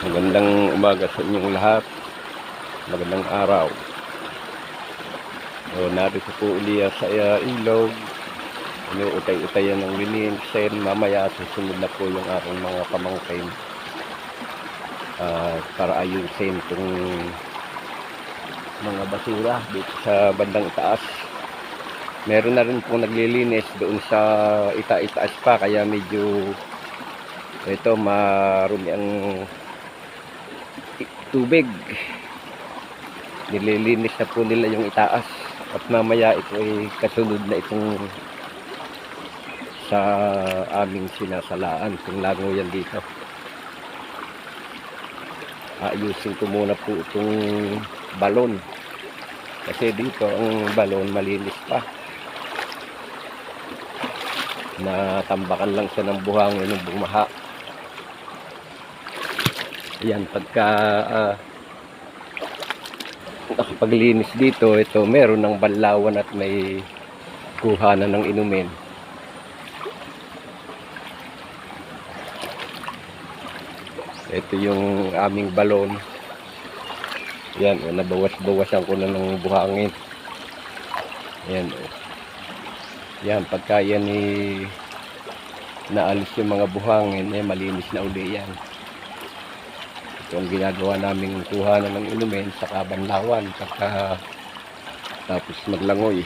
Magandang umaga sa inyong lahat. Magandang araw. O, narito po uli sa uh, ilog. Inuutay-utayan ng lininsin. Mamaya susunod na po yung aking mga pamangkin. Ah, para ayusin itong mga basura dito sa bandang itaas. Meron na rin pong naglilinis doon sa ita-itaas pa kaya medyo ito marumi ang tubig. Nililinis na po nila yung itaas. At mamaya ito ay kasunod na itong sa aming sinasalaan. Itong lango yan dito. Ayusin ko muna po itong balon. Kasi dito ang balon malinis pa. Natambakan lang siya ng buhangin ng bumaha. Yan, pagka ah, nakapaglinis dito, ito meron ng banlawan at may kuhanan ng inumin. Ito yung aming balon. Yan, oh, nabawas-bawasan ko na ng buhangin. Yan, oh. Yan, pagka yan eh, naalis yung mga buhangin, eh, malinis na uli yan. Ito ang ginagawa naming kuhanan ng inumin sa kabanlawan pagka tapos maglangoy.